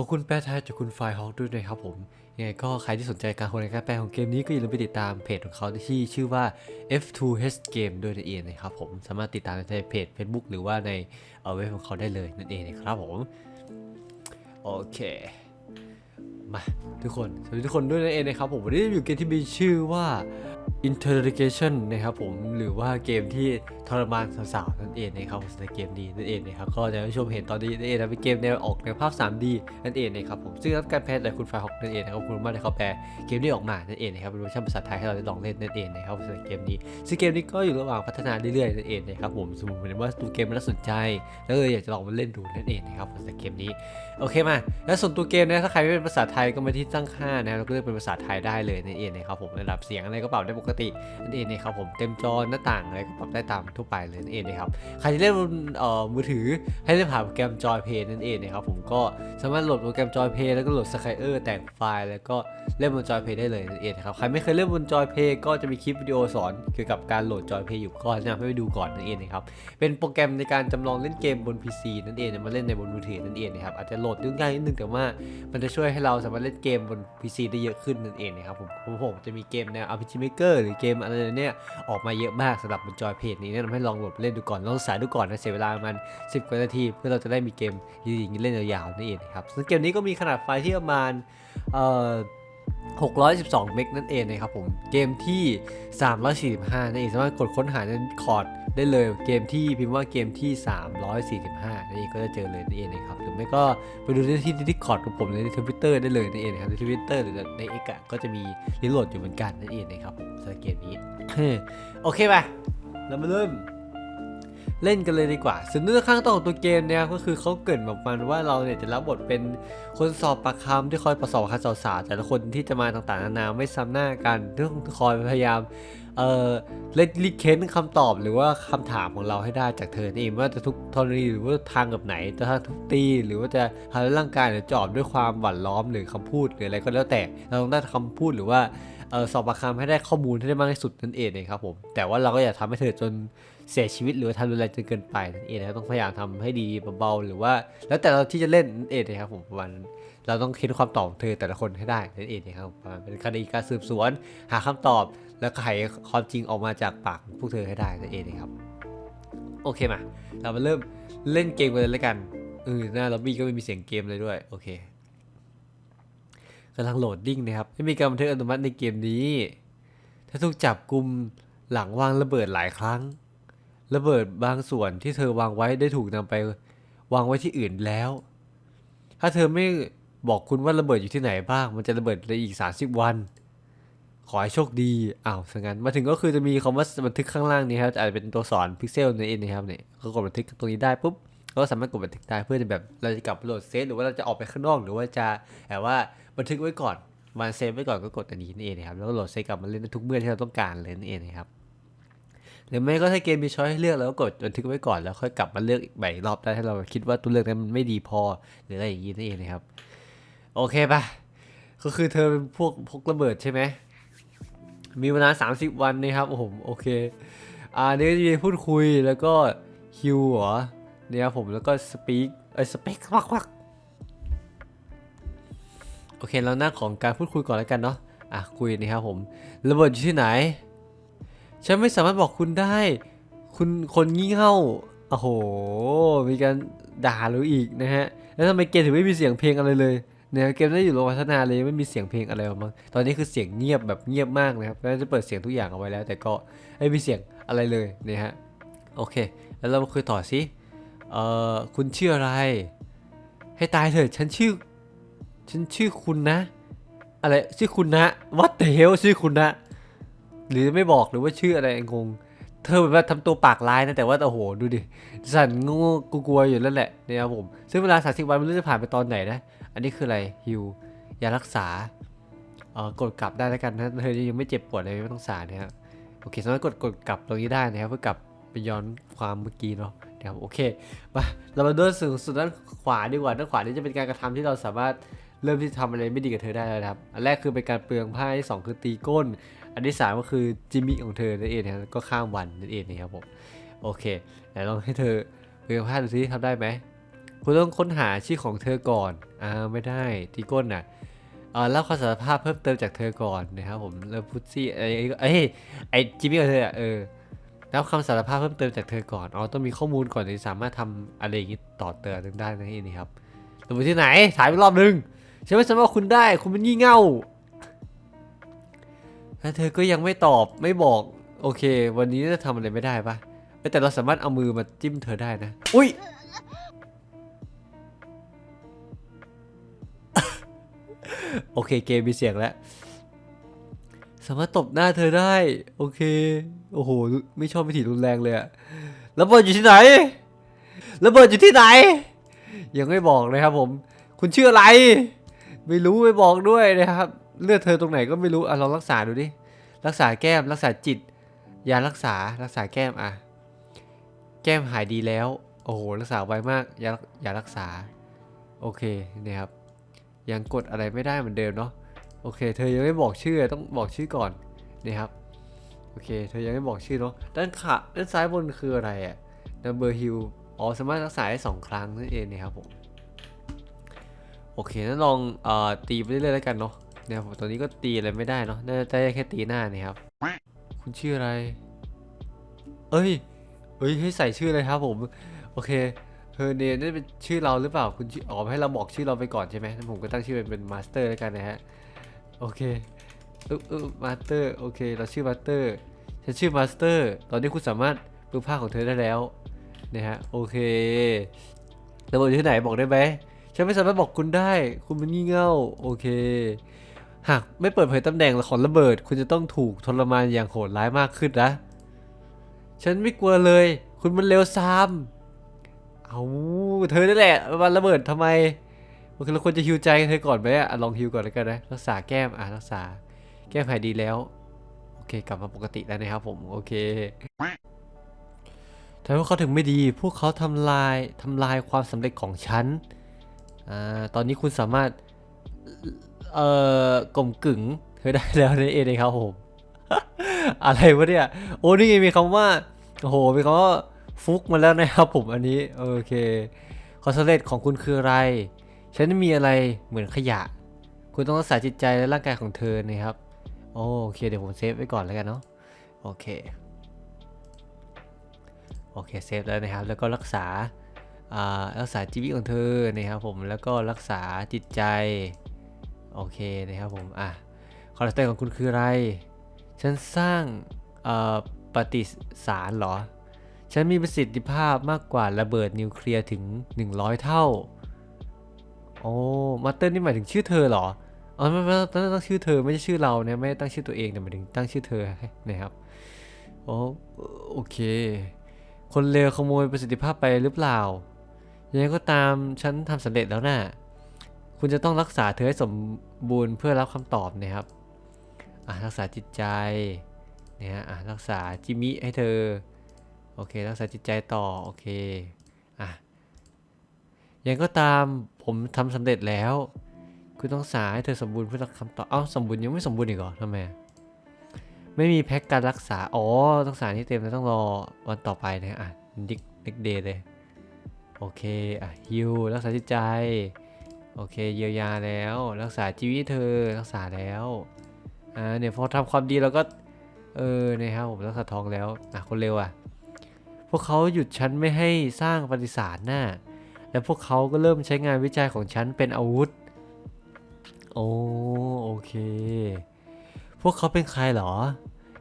ขอบคุณแปลไทยจากคุณไฟฮอกด้วยนะครับผมยังไงก็ใครที่สนใจการคนในการแปลของเกมนี้ก็อย่าลืมไปติดตามเพจของเขาที่ชื่อว่า F2H Game ด้วยนั่นเองนะครับผมสามารถติดตามในเพจ Facebook หรือว่าในเอ่อเว็บของเขาได้เลยนั่นเองนะครับผมโอเคมาทุกคนสวัสดีทุกคนด้วยนั่นเองนะครับผมวันนี้อยู่เกมที่มีชื่อว่า Interrogation นะครับผมหรือว่าเกมที่ทรมานสาวๆนั่นเองนะครับในเกมนี้นั่นเองนะครับก็จะให้ชมเห็นตอนนี้นั่นเองนะเป็นเกมแนวออกแนภาพ 3D นั่นเองนะครับผมซึ่งรับการแปลจากคุณไฟฮอกนั่นเองนะครับคุณมากที่เขาแปลเกมนี้ออกมานั่นเองนะครับเป็นเวอร์ชันภาษาไทยให้เราได้ลองเล่นนั่นเองนะครับสำหรับเกมนี้ซึ่งเกมนี้ก็อยู่ระหว่างพัฒนาเรื่อยๆนั่นเองนะครับผมสมมติว่าตัวเกมมันน่าสนใจ แล้วเลยอยากจะลองมาเล่นดูนั่นเองนะครับสำหรับเกมนี้โอเคมาแล้วส่วนตัวเกมนะถ้าใครไม่เป็นภาษาไทยก็มาที่ตั้งค่านะเราก็เลือกเป็นภาษาไทยได้เลยนั่นเองนะครับผมระดับเสียงอะไรก็ปรับได้ปกตินั่นเองนะครับผมเต็มจอหน้าต่างอะไรก็ปรับได้ตามทั่วไปเลยนั่นเองนะครับใครที่เล่นบนอ่อมือถือให้เล่นผ่านโปรแกรมจอยเพย์นั่นเองนะครับผมก็สามารถโหลดโปรแกรมจอยเพย์แล้วก็โหลดสกายเออร์แต่งไฟล์ แล้วก็เล่นบนจอยเพย์ได้เลยนั่นเองนะครับใครไม่เคยเล่นบนจอยเพย์ก็จะมีคลิปวิดีโอสอนเกี่ยวกับการโหลดจอยเพย์อยู่ก็แนะนำให้ไปดูก่อนนั่นเองนะครับเป็นโปรแกรมในการจำลองเล่นเกมบน PC นั่นเองมาเล่นในบนมือถือนั่นเองนะครับอาจจะโหลดยุ่งยากนิดนึงแต่ว่ามันจะช่วยให้เราสามารถเล่นเกมบน PC ได้เยอะขึ้นนั่นเองนะครับผมผมผมจะมีเกมแนว RPG Maker หรือเกมอะไรเนี่ยออกมาเยอะมากสำหรับบนจอยเพจนี้แนะนำให้ลองโหลดเล่นดูก่อนลองศึกษาดูก่อนนะเสียเวลาประมัน 10 กว่านาที เพื่อเราจะได้มีเกมยิงๆเล่นยาวๆนั่นเองครับซึ่งเกมนี้ก็มีขนาดไฟล์ที่ประมาณเอ่อ612 เมกนั่นเองนะครับผม เกมที่ 345นั่นเองสามารถกดค้นหาในคอร์ด ได้เลยเกมที่พิมพ์ว่าเกมที่ 345นั่นเองก็จะเจอเลยนั่นเองนะครับ หรือไม่ก็ไปดูได้ที่ดิสคอร์ดของผมในทวิตเตอร์ได้เลยนั่นเองนะครับในทวิตเตอร์หรือในเอกก็จะมีรีโหลดอยู่เหมือนกันนั่นเองนะครับสำหรับเกมนี้ โอเคป่ะเรามาเริ่ม เล่นกันเลยดีกว่าส่วนเนื้อข้างต้นของตัวเกมเนี่ยก็คือเขาเกิดแบบมันว่าเราเนี่ยจะรับบทเป็นคนสอบปากคำที่คอยประสอบคัดสาวๆแต่ละคนที่จะมาต่างๆนานาไม่ซ้ำหน้ากันต้องคอยพยายามเอ่อเล่นรีเค้นคำตอบหรือว่าคำถามของเราให้ได้จากเธอนี่เองไม่ว่าจะทุกธรณีหรือว่าทางกับไหนจะทางทุกตีหรือว่าจะทำให้ร่างกายเนี่ยจอบด้วยความหวั่นล้อมหรือคำพูดหรืออะไรก็แล้วแต่เราต้องได้คำพูดหรือว่า เออสอบปากคำให้ได้ข้อมูลให้ได้มากที่สุดนั่นเองนะครับผมแต่ว่าเราก็อย่าทำให้เธอจนเสียชีวิตหรือทำรุนแรงจนเกินไปนั่นเองนะครับต้องพยายามทำให้ดีเบาๆหรือว่า แล้วแต่เราที่จะเล่นนั่นเองนะครับผมประมาณนั้นเราต้องคิดความตอบของเธอแต่ละคนให้ได้นั่นเองนะครับประมเป็นคดีการสืบสวน หาคำตอบ แล้วไขความจริงออกมาจากปากพวกเธอให้ได้นั่นเองนะครับโอเคมาเรามาเริ่มเล่นเกมกันเลยแล้วกันเออหน้าล็อบบี้ก็ไม่มีเสียงเกมเลยด้วยโอเค กำลังโหลดดิ้งนะครับไม่มีการบันทึกอัตโนมัติในเกมนี้ ถ้าถูกจับกลุ่มหลังวางระเบิดหลายครั้ง ระเบิดบางส่วนที่เธอวางไว้ได้ถูกนำไปวางไว้ที่อื่นแล้ว ถ้าเธอไม่บอกคุณว่าระเบิดอยู่ที่ไหนบ้าง มันจะระเบิดในอีก 30 วัน ขอให้โชคดีอ้าวสังงั้นมาถึงก็คือจะมีคำว่าบันทึกข้างล่างนี้ครับอาจจะเป็นตัวสอนพิกเซลนั่นเองนะครับเนี่ยก็กดบันทึกตรงนี้ได้ปุ๊บ ก็สามารถกดบันทึกได้เพื่อจะแบบเราจะกลับโหลดเซฟหรือว่าเราจะออกไปข้างนอกหรือว่าจะแบบว่าบันทึกไว้ก่อนมาเซฟไว้ก่อนก็กดอันนี้นั่นเองนะครับแล้วก็โหลดเซฟกลับมาเล่นทุกเมื่อที่เราต้องการเลยนั่นเองนะครับหรือไม่ก็ถ้าเกมมีช้อยให้เลือกแล้วก็กดบันทึกไว้ก่อนแล้วค่อยกลับมาเลือกอีกใหม่รอบได้ถ้าเราคิดว่าตัวเลือกนั้นมันไม่ดีพอหรืออะไรอย่างนี้นั่นเองนะครับ โอเคปะก็คือเธอเป็นพวกพกระเบิดใช่ไหมมีเวลา 30 วันนะครับโอ้โหโอเคอ่านี่ก็จะมีพูดคุยแล้วก็ฮิวเหรอ เนี่ยครับผมแล้วก็สปีกเอ้สเปควักวักโอเคแล้วหน้าของการพูดคุยก่อนแล้วกันเนาะอะคุยนะครับผมระเบิดอยู่ที่ไหน ฉันไม่สามารถบอกคุณได้ คุณคนงี่เง่าโอ้โห มีการด่าเราอีกนะฮะ แล้วทำไมเกมถึงไม่มีเสียงเพลงอะไรเลยเนี่ยเกมได้อยู่โรงพัฒนาเลยไม่มีเสียงเพลงอะไรออกมาตอนนี้คือเสียงเงียบแบบเงียบมากนะครับแล้วจะเปิดเสียงทุกอย่างเอาไว้แล้ว แต่ก็ไม่มีเสียงอะไรเลยนะฮะ โอเค แล้วเรามาคุยต่อสิ เออคุณชื่ออะไร ให้ตายเถอะฉันชื่อ ฉันชื่อคุณนะ อะไรชื่อคุณนะ what the hell ชื่อคุณนะ หรือไม่บอกหรือว่าชื่ออะไรงง เธอแบบว่าทำตัวปากร้ายนะแต่ว่าโอ้โหดูดิสั่นงูกูกลัวอยู่แล้วแหละเนี่ยครับผมซึ่งเวลาสาสิบวันไม่รู้จะผ่านไปตอนไหนนะ อันนี้คืออะไรฮิวยารักษาเออกดกลับได้แล้วกันนะเธอยังไม่เจ็บปวดเลยไม่ต้องสารนะครับโอเคสามารถกดกดกลับตรงนี้ได้นะครับเพื่อกลับไปย้อนความเมื่อกี้เนาะ นะครับโอเคมาเรามาดูส่วนสุดด้านขวาดีกว่าด้านขวานี่จะเป็นการกระทำที่เราสามารถเริ่มที่จะทำอะไรไม่ดีกับเธอได้แล้วครับ อันแรกคือเป็นการเปลืองผ้าที่สองคือตีก้น อันที่สามก็คือจิมมี่ของเธอนั่นเองนะก็ข้ามวันนั่นเองนะครับผมโอเคไหนลองให้เธอเปลืองผ้าดูซิทำได้ไหมคุณต้องค้นหาชื่อของเธอก่อนอ่าไม่ได้ที่ก้นน่ะเอ่าเล่าความสารภาพเพิ่มเติมจากเธอก่อนนะครับผมแล้วพุทซี่ไอ้ไอ้ไอ้จิมมี่กับเธออะเออ แล้วคำสารภาพเพิ่มเติมจากเธอก่อนอ๋อต้องมีข้อมูลก่อนถึงสามารถทำอะไรอย่างนี้ต่อเติมได้นะนี่ครับสมมติที่ไหนถ่ายไปรอบนึงฉันไม่สามารถคุณได้คุณเป็นงี่เง่าแล้วเธอก็ยังไม่ตอบไม่บอกโอเค วันนี้จะทำอะไรไม่ได้ปะแต่เราสามารถเอามือมาจิ้มเธอได้นะ อุ้ยโอเคเกมมีเสียงแล้ว สามารถตบหน้าเธอได้ โอเค โอ้โห ไม่ชอบวิธีรุนแรงเลยอะระเบิดอยู่ที่ไหนระเบิดอยู่ที่ไหน ยังไม่บอกเลยครับผม คุณชื่ออะไร ไม่รู้ไม่บอกด้วยนะครับ เลือดเธอตรงไหนก็ไม่รู้อะลองรักษาดูดิ รักษาแก้ม รักษาจิต ยารักษา รักษาแก้มอะ แก้มหายดีแล้ว โอ้โห รักษาไวมาก ยายารักษา โอเคนี่ครับ ยังกดอะไรไม่ได้เหมือนเดิมเนาะ โอเค เธอยังไม่บอกชื่อต้องบอกชื่อก่อนนี่ครับโอเค เธอยังไม่บอกชื่อเนาะด้านขาด้านซ้ายบนคืออะไรอะ number heal อ๋อสามารถรักษาได้สองครั้งนั่นเองนะครับผมโอเคงั้นลองอตีไปเรื่อยๆแล้วกันเนาะเนี่ยผมตอนนี้ก็ตีอะไรไม่ได้เนาะน่าจะได้แค่ตีหน้านี่ครับ คุณชื่ออะไร เอ้ยเอ้ยให้ใส่ชื่อเลยครับผม โอเคเฮอร์เนนี่เป็นชื่อเราหรือเปล่าคุณชื่ออ๋อให้เราบอกชื่อเราไปก่อนใช่ไหมงั้นผมก็ตั้งชื่อเป็นเป็นมาสเตอร์แล้วกันนะฮะ โอเคอึ๊บอึ๊บมาสเตอร์โอเค เราชื่อมาสเตอร์ฉันชื่อมาสเตอร์ ตอนนี้คุณสามารถดูภาพของเธอได้แล้วนะฮะโอเคระเบิดอยู่ที่ไหนบอกได้ไหมฉันไม่สามารถบอกคุณได้ คุณมันงี่เง่าโอเค หากไม่เปิดเผยตำแหน่งของระเบิด คุณจะต้องถูกทรมานอย่างโหดร้ายมากขึ้นนะ ฉันไม่กลัวเลย คุณมันเร็วซ้ำเอาเธอนั่นแหละมันระเบิดทำไม โอเคเราควรจะฮิวใจเธอก่อนไหมอะลองฮิวก่อนแล้วกันนะรักษาแก้มอะรักษาแก้มหายดีแล้วโอเคกลับมาปกติแล้วนะครับผมโอเคทำไมเขาถึงไม่ดี พวกเขาทำลายทำลายความสำเร็จของฉันอ่าตอนนี้คุณสามารถเอ่อกลมกึ่งเธอได้แล้วนั่นเองนะครับผมอะไรวะเนี่ยโอ้นี่ไงมีคำว่าโอ้โหมีคำว่าฟุกมาแล้วนะครับผมอันนี้โอเคความสำเร็จของคุณคืออะไร ฉันมีอะไรเหมือนขยะ คุณต้องรักษาจิตใจและร่างกายของเธอนะครับ โอเค เดี๋ยวผมเซฟไว้ก่อนแล้วกันเนาะ โอเค โอเค เซฟแล้วนะครับ แล้วก็รักษาอ่ารักษาชีวิตของเธอนะครับผม แล้วก็รักษาจิตใจ โอเคนะครับผม อะคอร์สเตอร์ของคุณคืออะไร ฉันสร้างอ่อปฏิสารเหรอ ฉันมีประสิทธิภาพมากกว่าระเบิดนิวเคลียร์ถึง 100 เท่า โอ้มาเตอร์นี่หมายถึงชื่อเธอเหรออ๋อไม่ไม่ต้องตั้งชื่อเธอไม่ใช่ชื่อเราเนะไม่ได้ตั้งชื่อตัวเองแต่หมายถึงตั้งชื่อเธอนะครับโอ้โอเค คนเลวขโมยประสิทธิภาพไปหรือเปล่ายังไงก็ตามฉันทำสำเร็จแล้วน่ะคุณจะต้องรักษาเธอให้สมบูรณ์เพื่อรับคำตอบนะครับอะรักษาจิตใจเนี่ยฮะอะรักษาจิมิให้เธอโอเค รักษาจิตใจต่อโอเค ยังก็ตามผมทำสำเร็จแล้ว คุณต้องรักษาให้เธอสมบูรณ์เพื่อรับคำตอบเอ้าสมบูรณ์ยังไม่สมบูรณ์อีกเหรอทำไมไม่มีแพ็กการรักษา อ๋อต้องรักษาที่เต็มแล้วต้องรอวันต่อไปนะอะดิกดิกเดย์เลย โอเค อะฮิวรักษาจิตใจ โอเค เยียวยาแล้ว รักษาชีวิตเธอ รักษาแล้ว อ่า เนี่ยพอทำความดีเราก็ เออ นะครับผมรักษาทองแล้ว อะ คนเร็วอะ พวกเขาหยุดฉันไม่ให้สร้างปฏิสารน่ะ แล้วพวกเขาก็เริ่มใช้งานวิจัยของฉันเป็นอาวุธ โอ้โอเค พวกเขาเป็นใครเหรอ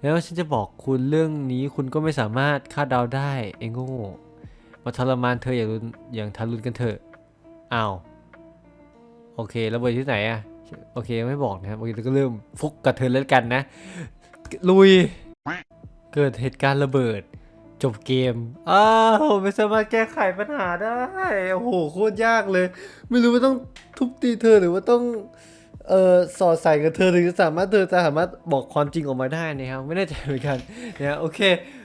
แล้วฉันจะบอกคุณเรื่องนี้คุณก็ไม่สามารถคาดเดาได้ไอ้โง่มาทรมานเธออย่างรุนอย่างทารุณกันเถอะอ้าวโอเคระเบิดที่ไหนอะโอเคไม่บอกนะครับโอเคเราก็เริ่มฟุกกับเธอแล้วกันนะ ลุย เกิดเหตุการณ์ระเบิด จบเกม อ้าวไม่สามารถแก้ไขปัญหาได้ โอ้โห โคตรยากเลย ไม่รู้ว่าต้องทุบตีเธอหรือว่าต้อง เอ่อ สอดใส่กับเธอถึงจะสามารถเธอจะสามารถบอกความจริงออกมาได้นะครับ ไม่แน่ใจเหมือนกันนะโอเค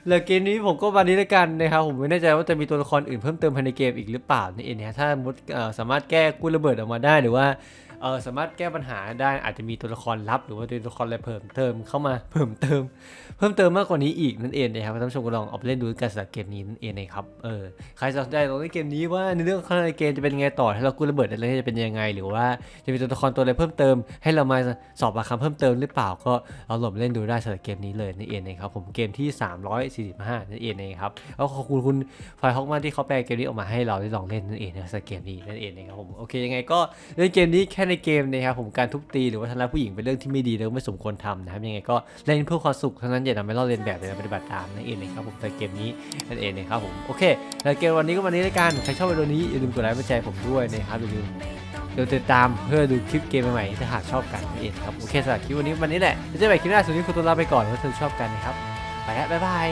แล้วเกมนี้ผมก็วันนี้แล้วกันนะครับ ผมไม่แน่ใจว่าจะมีตัวละครอื่นเพิ่มเติมภายในเกมอีกหรือเปล่านี่เองนะถ้ามุดเออสามารถแก้กู้ระเบิดออกมาได้หรือว่า เออสามารถแก้ปัญหาได้อาจจะมีตัวละครลับ หรือว่าตัวละครอะไรเพิ่มเติมเข้ามาเพิ่มเติม เพิ่มเติมมากกว่านี้อีกนั่นเองนะครับท่านผู้ชมก็ลองเอาไปเล่นดูกันสำหรับเกมนี้นั่นเองนะครับเออใครสนใจลองเล่นเกมนี้ว่าในเรื่องข้างในเกมจะเป็นยังไงต่อให้เรากู้ระเบิดอะไรจะเป็นยังไง หรือว่าจะมีตัวละครตัวอะไรเพิ่มเติม ให้เรามาสอบปากคำเพิ่มเติมหรือเปล่าก็เอาหลบเล่นดูได้สำหรับเกมนี้เลยนั่นเองนะครับผมเกมที่ 345นั่นเองนะครับแล้วขอบคุณคุณไฟฮอกมากที่เขาแปลเกมนี้ออกมาให้เราได้ลองเล่นนั่นเองนะสำหรับเกมนี้นั่นเองนะครับผมโอเคยังไงก็เล่นเกมนี้แค่ในเกมนะครับผมการทุบตีหรือว่าทำร้ายผู้หญิงเป็นเรื่องที่ไม่ดีแล้วไม่สมควรทำนะครับยังไงก็เล่นเพื่อความสุขเท่านั้นอย่านำไปล่อเลียนแบบหรือปฏิบัติตามนั่นเองนะครับผมในเกมนี้นั่นเองนะครับผมโอเคแล้วเกมวันนี้ก็วันนี้แล้วกันใครชอบวิดีโอนี้อย่าลืมกดไลค์กดแชร์ผมด้วยนะครับอย่าลืมเดี๋ยวติดตามเพื่อดูคลิปเกมใหม่ๆถ้าหากชอบกันนั่นเองครับโอเคสำหรับคลิปวันนี้วันนี้แหละเจอกันใหม่คลิปหน้าสุดนี้คุณตัวลาไปก่อนถ้าเธอชอบกันนะครับไปแล้วบ๊ายบาย